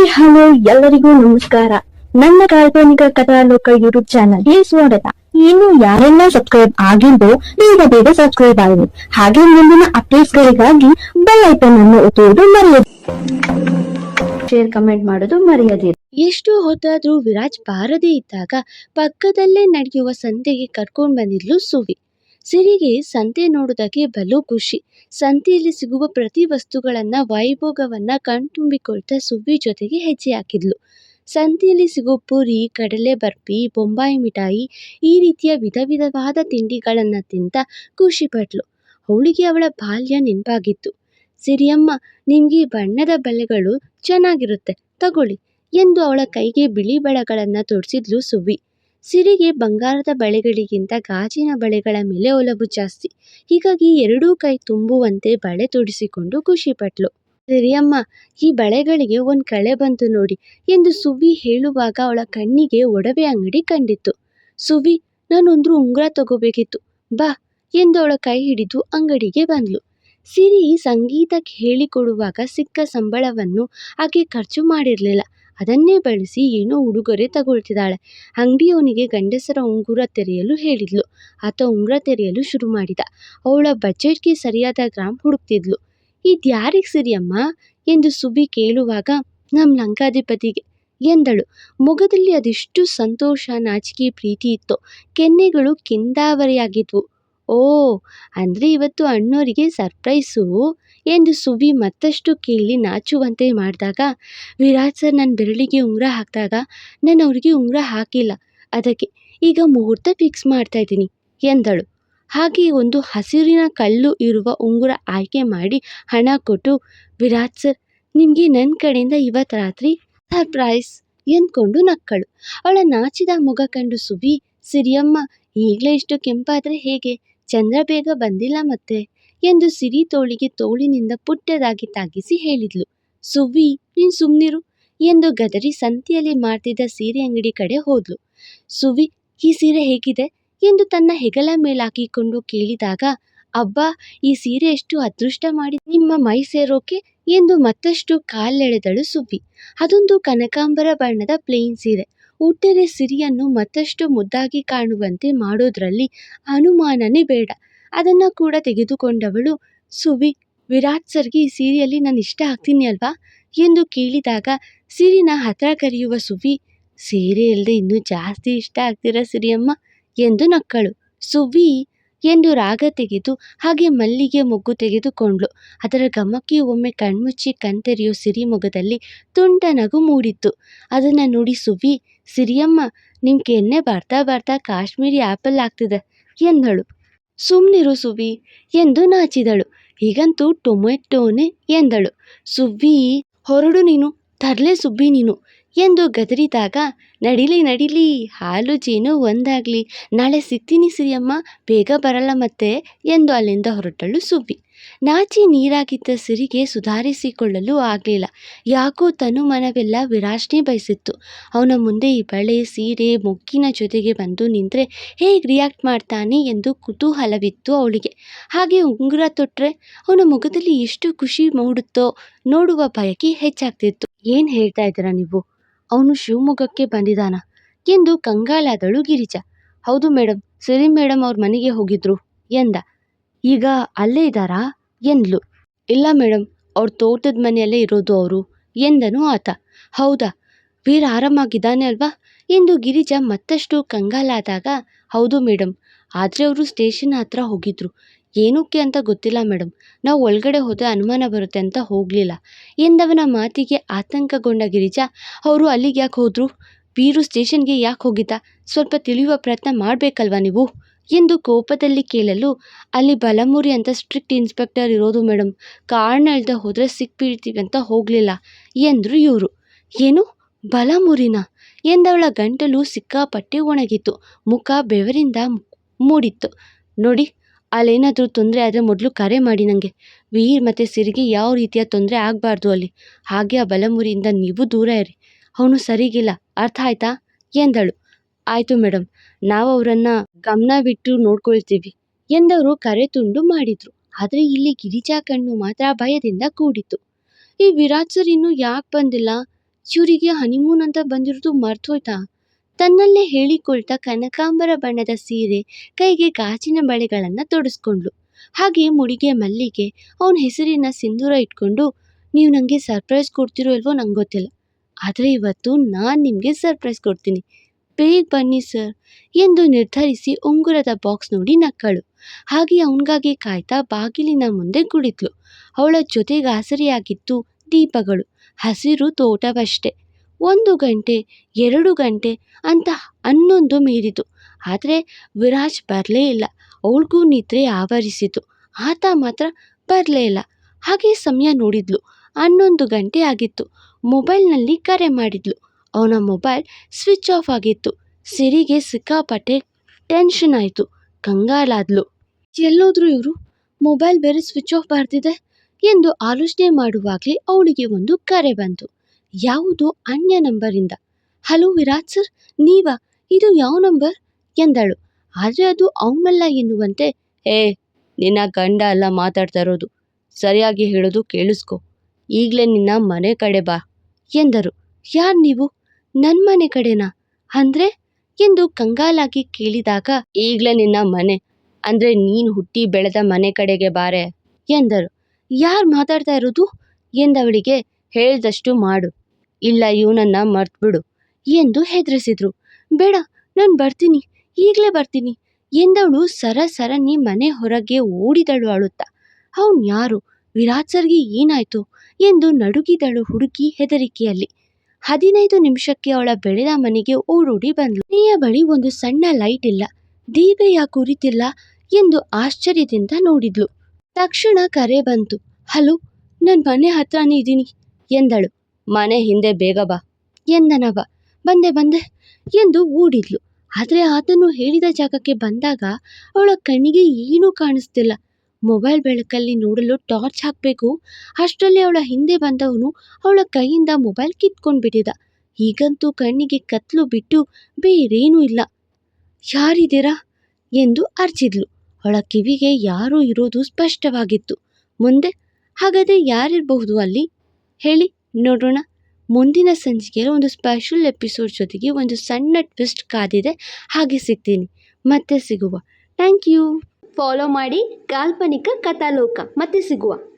Hi, hello, ಎಲ್ಲರಿಗೂ ನಮಸ್ಕಾರ. ನನ್ನ ಕಾಲ್ಪನಿಕ ಕಥಾಲೋಕ ಯೂಟ್ಯೂಬ್ ಚಾನಲ್ಗೆ ಸ್ವಾಗತ. ಇನ್ನು ಯಾರೆಲ್ಲ ಸಬ್ಸ್ಕ್ರೈಬ್ ಆಗಿಲ್ವೋ, ಬೇಗ ಬೇಗ ಸಬ್ಸ್ಕ್ರೈಬ್ ಆಗಿದೆ ಹಾಗೆ ಮುಂದಿನ ಅಪ್ಡೇಟ್ಸ್ ಗಳಿಗಾಗಿ ಬೆಲ್ ಐಕನ್ ಅನ್ನು ಒತ್ತುವುದು ಮರೆಯದು ಶೇರ್ ಕಮೆಂಟ್ ಮಾಡೋದು ಮರೆಯದಿರಿ ಎಷ್ಟು ಹೊತ್ತಾದ್ರೂ ವಿರಾಜ್ ಬಾರದೇ ಇದ್ದಾಗ ಪಕ್ಕದಲ್ಲೇ ನಡೆಯುವ ಸಂತೆಗೆ ಕರ್ಕೊಂಡ್ ಬಂದಿದ್ಲು ಸುವಿ. ಸಿರಿಗೆ ಸಂತೆ ನೋಡೋದಕ್ಕೆ ಬಲು ಖುಷಿ. ಸಂತೆಯಲ್ಲಿ ಸಿಗುವ ಪ್ರತಿ ವಸ್ತುಗಳನ್ನ ವೈಭೋಗವನ್ನ ಕಣ್ತುಂಬಿಕೊಳ್ತಾ ಸುಬ್ಬಿ ಜೊತೆಗೆ ಹೆಜ್ಜೆ ಹಾಕಿದ್ಲು. ಸಂತೆಯಲ್ಲಿ ಸಿಗೋ ಪುರಿ, ಕಡಲೆ ಬರ್ಫಿ ಬೊಂಬಾಯಿ ಮಿಠಾಯಿ ಈ ರೀತಿಯ ವಿಧ ವಿಧವಾದ ತಿಂಡಿಗಳನ್ನ ತಿಂತ ಖುಷಿ ಪಟ್ಲು. ಅವಳಿಗೆ ಅವಳ ಬಾಲ್ಯ ನೆನಪಾಗಿತ್ತು. ಸಿರಿಯಮ್ಮ, ನಿಮಗೆ ಬಣ್ಣದ ಬಳೆಗಳು ಚೆನ್ನಾಗಿರುತ್ತೆ, ತಗೊಳ್ಳಿ ಎಂದು ಅವಳ ಕೈಗೆ ಬಿಳಿ ಬಳೆಗಳನ್ನ ತೊಡಿಸಿದ್ಲು ಸುವ್ವಿ. ಸಿರಿಗೆ ಬಂಗಾರದ ಬಳೆಗಳಿಗಿಂತ ಗಾಜಿನ ಬಳೆಗಳ ಮೇಲೆ ಒಲವು ಜಾಸ್ತಿ. ಹೀಗಾಗಿ ಎರಡೂ ಕೈ ತುಂಬುವಂತೆ ಬಳೆ ತೊಡಿಸಿಕೊಂಡು ಖುಷಿ "ಸರಿಯಮ್ಮ, ಈ ಬಳೆಗಳಿಗೆ ಒಂದು ಕಳೆ ಬಂತು ನೋಡಿ ಎಂದು ಸುವಿ ಹೇಳುವಾಗ ಅವಳ ಕಣ್ಣಿಗೆ ಒಡವೆ ಅಂಗಡಿ ಕಂಡಿತ್ತು. ಸುವಿ ನಾನೊಂದು ಉಂಗುರ ತಗೋಬೇಕಿತ್ತು. ಬಾ ಎಂದು ಅವಳ ಕೈ ಹಿಡಿದು ಅಂಗಡಿಗೆ ಬಂದ್ಲು. ಸಿರಿ ಸಂಗೀತಕ್ಕೆ ಹೇಳಿಕೊಡುವಾಗ ಸಿಕ್ಕ ಸಂಬಳವನ್ನು ಆಕೆ ಖರ್ಚು ಮಾಡಿರ್ಲಿಲ್ಲ. ಅದನ್ನೇ ಬಳಸಿ ಏನೋ ಉಡುಗೊರೆ ತಗೊಳ್ತಿದ್ದಾಳೆ. ಅಂಗಡಿಯವನಿಗೆ ಗಂಡಸರ ಉಂಗುರ ತೆರೆಯಲು ಹೇಳಿದ್ಲು. ಆತ ಉಂಗುರ ತೆರೆಯಲು ಶುರು ಮಾಡಿದ. ಅವಳ ಬಜೆಟ್ಗೆ ಸರಿಯಾದ ಗ್ರಾಮ್ ಹುಡುಕ್ತಿದ್ಲು. ಇದ್ಯಾರಿಗೆ ಸರಿಯಮ್ಮ ಎಂದು ಸುಬಿ ಕೇಳುವಾಗ ನಮ್ಮ ಲಂಕಾಧಿಪತಿಗೆ. ಎಂದಳು. ಮೊಗದಲ್ಲಿ ಅದೆಷ್ಟು ಸಂತೋಷ, ನಾಚಿಕೆ, ಪ್ರೀತಿ ಇತ್ತು. ಕೆನ್ನೆಗಳು ಕೆಂದಾವರಿಯಾಗಿದ್ವು. ಓ, ಅಂದ್ರೆ ಇವತ್ತು ಅಣ್ಣೋರಿಗೆ ಸರ್ಪ್ರೈಸು ಎಂದು ಸುವಿ ಮತ್ತಷ್ಟು ಕೇಳಿ ನಾಚುವಂತೆ ಮಾಡಿದಾಗ, ವಿರಾಜ್ ಸರ್ ನನ್ನ ಬೆರಳಿಗೆ ಉಂಗುರ ಹಾಕಿದಾಗ ನಾನು ಅವ್ರಿಗೆ ಉಂಗುರ ಹಾಕಿಲ್ಲ. ಅದಕ್ಕೆ ಈಗ ಮುಹೂರ್ತ ಫಿಕ್ಸ್ ಮಾಡ್ತಾ ಇದ್ದೀನಿ, ಎಂದಳು. ಹಾಗೆ ಒಂದು ಹಸಿರಿನ ಕಲ್ಲು ಇರುವ ಉಂಗುರ ಆಯ್ಕೆ ಮಾಡಿ ಹಣ ಕೊಟ್ಟು, ವಿರಾಜ್ ಸರ್, ನಿಮಗೆ ನನ್ನ ಕಡೆಯಿಂದ ಇವತ್ತು ರಾತ್ರಿ ಸರ್ಪ್ರೈಸ್ ಎಂದ್ಕೊಂಡು ನಕ್ಕಳು. ಅವಳ ನಾಚಿದ ಮುಖ ಕಂಡು ಸುಬಿ ಸಿರಿಯಮ್ಮ, ಈಗಲೇ ಇಷ್ಟು ಕೆಂಪಾದರೆ ಹೇಗೆ? ಚಂದ್ರ ಬೇಗ ಬಂದಿಲ್ಲ ಮತ್ತೆ ಎಂದು ಸಿರಿ ತೋಳಿಗೆ ತೋಳಿನಿಂದ ಪುಟ್ಟದಾಗಿ ತಾಗಿಸಿ ಹೇಳಿದ್ಲು. ಸುವ್ವಿ, ನೀನ್ ಸುಮ್ನಿರು ಎಂದು ಗದರಿ ಸಂತೆಯಲ್ಲಿ ಮಾರ್ತಿದ್ದ ಸೀರೆ ಅಂಗಡಿ ಕಡೆ ಹೋದ್ಲು. ಸುವಿ ಈ ಸೀರೆ ಹೇಗಿದೆ ಎಂದು ತನ್ನ ಹೆಗಲ ಮೇಲಾಕಿಕೊಂಡು ಕೇಳಿದಾಗ, ಅಬ್ಬಾ, ಈ ಸೀರೆ ಎಷ್ಟು ಅದೃಷ್ಟ ಮಾಡಿ ನಿಮ್ಮ ಮೈ ಸೇರೋಕೆ ಎಂದು ಮತ್ತಷ್ಟು ಕಾಲೆಳೆದಳು ಸುವಿ ಅದೊಂದು ಕನಕಾಂಬರ ಬಣ್ಣದ ಪ್ಲೇನ್ ಸೀರೆ. ಉಟ್ಟರೆ ಸಿರಿಯನ್ನು ಮತ್ತಷ್ಟು ಮುದ್ದಾಗಿ ಕಾಣುವಂತೆ ಮಾಡೋದ್ರಲ್ಲಿ ಅನುಮಾನನೇ ಬೇಡ. ಅದನ್ನು ಕೂಡ ತೆಗೆದುಕೊಂಡವಳು, ಸುವಿ, ವಿರಾಟ್ ಸರ್ಗೆ ಈ ಸೀರೆಯಲ್ಲಿ ನಾನು ಇಷ್ಟ ಆಗ್ತೀನಿ ಅಲ್ವಾ? ಎಂದು ಕೇಳಿದಾಗ, ಸಿರಿನ ಹತ್ರ ಕರೆಯುವ ಸುವಿ, ಸೀರೆ ಇಲ್ಲದೆ ಇನ್ನೂ ಜಾಸ್ತಿ ಇಷ್ಟ ಆಗ್ತೀರಾ ಸಿರಿಯಮ್ಮ, ಎಂದು ನಕ್ಕಳು. ಸುವಿ ಎಂದು ರಾಗ ತೆಗೆದು ಹಾಗೆ ಮಲ್ಲಿಗೆ ಮೊಗ್ಗು ತೆಗೆದುಕೊಂಡ್ಳು. ಅದರ ಗಮಕ್ಕೆ ಒಮ್ಮೆ ಕಣ್ಮುಚ್ಚಿ ಕಣ್ತೆರೆಯೋ ಸಿರಿ ಮೊಗದಲ್ಲಿ ತುಂಟ ನಗು ಮೂಡಿತ್ತು. ಅದನ್ನು ನೋಡಿ ಸುವಿ, ಸಿರಿಯಮ್ಮ ನಿಮ್ ಕೆನ್ನೆ ಬರ್ತಾ ಬರ್ತಾ ಕಾಶ್ಮೀರಿ ಆಪಲ್ ಆಗ್ತಿದೆ ಎಂದಳು. ಸುಮ್ಮನಿರು ಸುವಿ ಎಂದು ನಾಚಿದಳು. ಈಗಂತೂ ಟೊಮೆಟೋನೆ ಎಂದಳು. ಸುವ್ವಿ ಹೊರಡು ನೀನು, ತರಲೆ ಸುಬ್ಬಿ ನೀನು. ಎಂದು ಗದರಿದಾಗ, ನಡಿಲಿ ನಡಿಲಿ, ಹಾಲು ಜೇನು ಒಂದಾಗ್ಲಿ, ನಾಳೆ ಸಿಗ್ತೀನಿ ಸಿರಿಯಮ್ಮ, ಬೇಗ ಬರಲ್ಲ ಮತ್ತೆ ಎಂದು ಅಲ್ಲಿಂದ ಹೊರಟಳು ಸುಬ್ಬಿ. ನಾಚಿ ನೀರಾಗಿದ್ದ ಸಿರಿಗೆ ಸುಧಾರಿಸಿಕೊಳ್ಳಲು ಆಗಲಿಲ್ಲ. ಯಾಕೋ ತನು ಮನವೆಲ್ಲ ವಿರಾಶ್ನೆ ಬಯಸಿತ್ತು. ಅವನ ಮುಂದೆ ಈ ಬಳೆ, ಸೀರೆ, ಮೊಗ್ಗಿನ ಜೊತೆಗೆ ಬಂದು ನಿಂತರೆ ಹೇಗೆ ರಿಯಾಕ್ಟ್ ಮಾಡ್ತಾನೆ ಎಂದು ಕುತೂಹಲವಿತ್ತು ಅವಳಿಗೆ. ಹಾಗೆ ಉಂಗುರ ತೊಟ್ಟರೆ ಅವನ ಮುಖದಲ್ಲಿ ಎಷ್ಟು ಖುಷಿ ಮೂಡುತ್ತೋ ನೋಡುವ ಬಯಕೆ ಹೆಚ್ಚಾಗ್ತಿತ್ತು. ಏನು ಹೇಳ್ತಾ ಇದ್ದೀರಾ ನೀವು? ಅವನು ಶಿವಮೊಗ್ಗಕ್ಕೆ ಬಂದಿದ್ದಾನ. ಎಂದು ಕಂಗಾಲಾದಳು ಗಿರಿಜಾ. ಹೌದು ಮೇಡಮ್ ಸರಿ ಮೇಡಮ್ ಅವ್ರ ಮನೆಗೆ ಹೋಗಿದ್ರು ಎಂದ. ಈಗ ಅಲ್ಲೇ ಇದ್ದಾರಾ ಎಂದ್ಲು. ಇಲ್ಲ ಮೇಡಮ್ ಅವ್ರ ತೋಟದ ಮನೆಯಲ್ಲೇ ಇರೋದು ಅವರು ಎಂದನು ಆತ. ಹೌದಾ, ವೀರ ಆರಾಮಾಗಿದ್ದಾನೆ ಅಲ್ವಾ ಎಂದು ಗಿರಿಜಾ ಮತ್ತಷ್ಟು ಕಂಗಾಲಾದಾಗ, ಹೌದು ಮೇಡಮ್ ಆದರೆ ಅವರು ಸ್ಟೇಷನ್ ಹತ್ರ ಹೋಗಿದ್ರು. ಏನಕ್ಕೆ ಅಂತ ಗೊತ್ತಿಲ್ಲ ಮೇಡಮ್. ನಾವು ಒಳಗಡೆ ಹೋದರೆ ಅನುಮಾನ ಬರುತ್ತೆ ಅಂತ ಹೋಗಲಿಲ್ಲ. ಎಂದವನ ಮಾತಿಗೆ ಆತಂಕಗೊಂಡ ಗಿರಿಜಾ, ಅವರು ಅಲ್ಲಿಗೆ ಯಾಕೆ ಹೋದರು? ವೀರು ಸ್ಟೇಷನ್ಗೆ ಯಾಕೆ ಹೋಗಿದ್ದ? ಸ್ವಲ್ಪ ತಿಳಿಯುವ ಪ್ರಯತ್ನ ಮಾಡಬೇಕಲ್ವಾ ನೀವು? ಎಂದು ಕೋಪದಲ್ಲಿ ಕೇಳಲು ಅಲ್ಲಿ ಬಲಮುರಿ ಅಂತ ಸ್ಟ್ರಿಕ್ಟ್ ಇನ್ಸ್ಪೆಕ್ಟರ್ ಇರೋದು ಮೇಡಮ್. ಕಾರಣ ಹೇಳ್ದೆ ಹೋದರೆ ಸಿಕ್ಬಿಡ್ತೀವಿ ಅಂತ ಹೋಗಲಿಲ್ಲ ಎಂದರು ಇವರು. ಏನು? ಬಲಮುರಿನ? ಎಂದವಳ ಗಂಟಲು ಸಿಕ್ಕಾಪಟ್ಟೆ ಒಣಗಿತ್ತು. ಮುಖ ಬೆವರಿಂದ ಮೂಡಿತ್ತು. ನೋಡಿ ಅಲ್ಲೇನಾದರೂ ತೊಂದರೆ ಆದರೆ ಮೊದಲು ಕರೆ ಮಾಡಿ ನನಗೆ ವೀರ್ ಮತ್ತು ಸಿರಿಗೆ ಯಾವ ರೀತಿಯ ತೊಂದರೆ ಆಗಬಾರ್ದು ಅಲ್ಲಿ. ಹಾಗೆ ಆ ಬಲಮುರಿಯಿಂದ ನೀವು ದೂರ ಇರಿ. ಅವನು ಸರಿಗಿಲ್ಲ. ಅರ್ಥ ಆಯ್ತಾ? ಎಂದಳು. ಆಯಿತು ಮೇಡಮ್ ನಾವು ಅವರನ್ನು ಗಮನವಿಟ್ಟು ನೋಡ್ಕೊಳ್ತೀವಿ ಎಂದವರು ಕರೆ ತುಂಡು ಮಾಡಿದರು. ಆದರೆ ಇಲ್ಲಿ ಗಿರಿಜಾ ಕಣ್ಣು ಮಾತ್ರ ಭಯದಿಂದ ಕೂಡಿತು ಈ ವಿರಾಟ್ ಸರ್ ಇನ್ನೂ ಯಾಕೆ ಬಂದಿಲ್ಲ? ಇವರಿಗೆ ಹನಿಮೂನ್ ಅಂತ ಬಂದಿರೋದು ಮರ್ತೋಯ್ತಾ ತನ್ನಲ್ಲೇ ಹೇಳಿಕೊಳ್ತಾ ಕನಕಾಂಬರ ಬಣ್ಣದ ಸೀರೆ ಕೈಗೆ ಗಾಜಿನ ಬಳೆಗಳನ್ನು ತೊಡಿಸ್ಕೊಂಡ್ಳು. ಹಾಗೆ ಮುಡಿಗೆ ಮಲ್ಲಿಗೆ ಅವನ ಹೆಸರಿನ ಸಿಂಧೂರ ಇಟ್ಕೊಂಡು, ನೀವು ನನಗೆ ಸರ್ಪ್ರೈಸ್ ಕೊಡ್ತಿರೋ ಇಲ್ವೋ ನಂಗೆ ಗೊತ್ತಿಲ್ಲ. ಆದರೆ ಇವತ್ತು ನಾನು ನಿಮಗೆ ಸರ್ಪ್ರೈಸ್ ಕೊಡ್ತೀನಿ. ಬೇಗ ಬನ್ನಿ ಸರ್ ಎಂದು ನಿರ್ಧರಿಸಿ ಉಂಗುರದ ಬಾಕ್ಸ್ ನೋಡಿ ನಕ್ಕಳು. ಹಾಗೆ ಅವನಿಗಾಗಿ ಕಾಯ್ತಾ ಬಾಗಿಲಿನ ಮುಂದೆ ಕುಳಿತಳು. ಅವಳ ಜೊತೆಗೆ ಆಸರೆಯಾಗಿತ್ತು ದೀಪಗಳು. ಹಸಿರು ತೋಟವಷ್ಟೆ. ಒಂದು ಗಂಟೆ, ಎರಡು ಗಂಟೆ ಅಂತ ಹನ್ನೊಂದು ಮೀರಿತು. ಆದರೆ ವಿರಾಜ್ ಬರಲೇ ಇಲ್ಲ. ಅವಳಿಗೂ ನಿದ್ರೆ ಆವರಿಸಿತು. ಆತ ಮಾತ್ರ ಬರಲೇ ಇಲ್ಲ. ಹಾಗೆ ಸಮಯ ನೋಡಿದ್ಲು. ಹನ್ನೊಂದು ಗಂಟೆ ಆಗಿತ್ತು. ಮೊಬೈಲ್ನಲ್ಲಿ ಕರೆ ಮಾಡಿದ್ಲು. ಅವನ ಮೊಬೈಲ್ ಸ್ವಿಚ್ ಆಫ್ ಆಗಿತ್ತು. ಸಿರಿಗೆ ಸಿಕ್ಕಾಪಟ್ಟೆ ಟೆನ್ಷನ್ ಆಯಿತು. ಕಂಗಾಲಾದ್ಲು. ಎಲ್ಲೋದ್ರು ಇವರು ಮೊಬೈಲ್ ಬೇರೆ ಸ್ವಿಚ್ ಆಫ್ ಬರ್ತಿದೆ ಎಂದು ಆಲೋಚನೆ ಮಾಡುವಾಗಲೇ ಅವಳಿಗೆ ಒಂದು ಕರೆ ಬಂತು. ಯಾವುದು ಅನ್ಯ ನಂಬರಿಂದ? ಹಲೋ ವಿರಾಟ್ ಸರ್, ನೀವಾ? ಇದು ಯಾವ ನಂಬರ್? ಎಂದಳು. ಆದರೆ ಅದು ಅವನಲ್ಲ ಎನ್ನುವಂತೆ. ಏ ನಿನ್ನ ಗಂಡ ಅಲ್ಲ ಮಾತಾಡ್ತಾ ಇರೋದು. ಸರಿಯಾಗಿ ಹೇಳೋದು ಕೇಳಿಸ್ಕೊ. ಈಗಲೇ ನಿನ್ನ ಮನೆ ಕಡೆ ಬಾ, ಎಂದರು. ಯಾರು ನೀವು? ನನ್ನ ಮನೆ ಕಡೆನಾ? ಅಂದ್ರೆ? ಎಂದು ಕಂಗಾಲಾಗಿ ಕೇಳಿದಾಗ, ಈಗಲೇ ನಿನ್ನ ಮನೆ, ಅಂದ್ರೆ ನೀನು ಹುಟ್ಟಿ ಬೆಳೆದ ಮನೆ ಕಡೆಗೆ ಬಾರೆ, ಎಂದರು. ಯಾರು ಮಾತಾಡ್ತಾ ಇರೋದು? ಎಂದವಳಿಗೆ ಹೇಳ್ದಷ್ಟು ಮಾಡು. ಇಲ್ಲ, ಇವನನ್ನ ಮರ್ತ್ಬಿಡು ಎಂದು ಹೆದರಿಸಿದ್ರು. ಬೇಡ, ನಾನು ಬರ್ತೀನಿ, ಈಗಲೇ ಬರ್ತೀನಿ ಎಂದವಳು ಸರ ಸರನಿ ಮನೆ ಹೊರಗೆ ಓಡಿದಳು ಅಳುತ್ತಾ. ಅವನು ಯಾರು, ವಿರಾಟ್ ಸರ್ಗೆ ಏನಾಯ್ತು ಎಂದು ನಡುಗಿದಳು ಹುಡುಕಿ ಹೆದರಿಕೆಯಲ್ಲಿ. ಹದಿನೈದು ನಿಮಿಷಕ್ಕೆ ಅವಳ ಬೆಳೆದ ಮನೆಗೆ ಓಡೋಡಿ ಬಂದಳು ಮನೆಯ ಬಳಿ ಒಂದು ಸಣ್ಣ ಲೈಟ್ ಇಲ್ಲ ದೀಪ ಯಾಕೆ ಉರಿತಿಲ್ಲ ಎಂದು ಆಶ್ಚರ್ಯದಿಂದ ನೋಡಿದ್ಲು. ತಕ್ಷಣ ಕರೆ ಬಂತು, ಹಲೋ ನನ್ನ ಮನೆ ಹತ್ರನೇ ಇದ್ದೀನಿ ಎಂದಳು. ಮನೆ ಹಿಂದೆ ಬೇಗ ಬಾ. ಎಂದನವ ಬಂದೆ ಬಂದೆ ಎಂದು ಓಡಿದ್ಲು ಆದರೆ ಆತನು ಹೇಳಿದ ಜಾಗಕ್ಕೆ ಬಂದಾಗ ಅವಳ ಕಣ್ಣಿಗೆ ಏನೂ ಕಾಣಿಸ್ತಿಲ್ಲ. ಮೊಬೈಲ್ ಬೆಳಕಲ್ಲಿ ನೋಡಲು ಟಾರ್ಚ್ ಹಾಕಬೇಕು. ಅಷ್ಟರಲ್ಲಿ ಅವಳ ಹಿಂದೆ ಬಂದವನು ಅವಳ ಕೈಯಿಂದ ಮೊಬೈಲ್ ಕಿತ್ಕೊಂಡು ಬಿಟ್ಟಿದ್ದ ಈಗಂತೂ ಕಣ್ಣಿಗೆ ಕತ್ಲು ಬಿಟ್ಟು ಬೇರೇನೂ ಇಲ್ಲ. ಯಾರಿದ್ದೀರಾ? ಎಂದು ಅರ್ಚಿದ್ಲು. ಅವಳ ಕಿವಿಗೆ ಯಾರೋ ಇರೋದು ಸ್ಪಷ್ಟವಾಗಿತ್ತು. ಮುಂದೆ ಹಾಗಾದರೆ ಯಾರಿರಬಹುದು ಅಲ್ಲಿ? ಹೇಳಿ ನೋಡೋಣ. ಮುಂದಿನ ಸಂಚಿಕೆಯಲ್ಲಿ ಒಂದು ಸ್ಪೆಷಲ್ ಎಪಿಸೋಡ್ ಜೊತೆಗೆ ಒಂದು ಸಣ್ಣ ಟ್ವಿಸ್ಟ್ ಕಾದಿದೆ. ಹಾಗೆ ಸಿಗ್ತೀನಿ. ಮತ್ತೆ ಸಿಗುವ. ಥ್ಯಾಂಕ್ ಯು ಫಾಲೋ ಮಾಡಿ ಕಾಲ್ಪನಿಕ ಕಥಾಲೋಕ. ಮತ್ತೆ ಸಿಗುವ.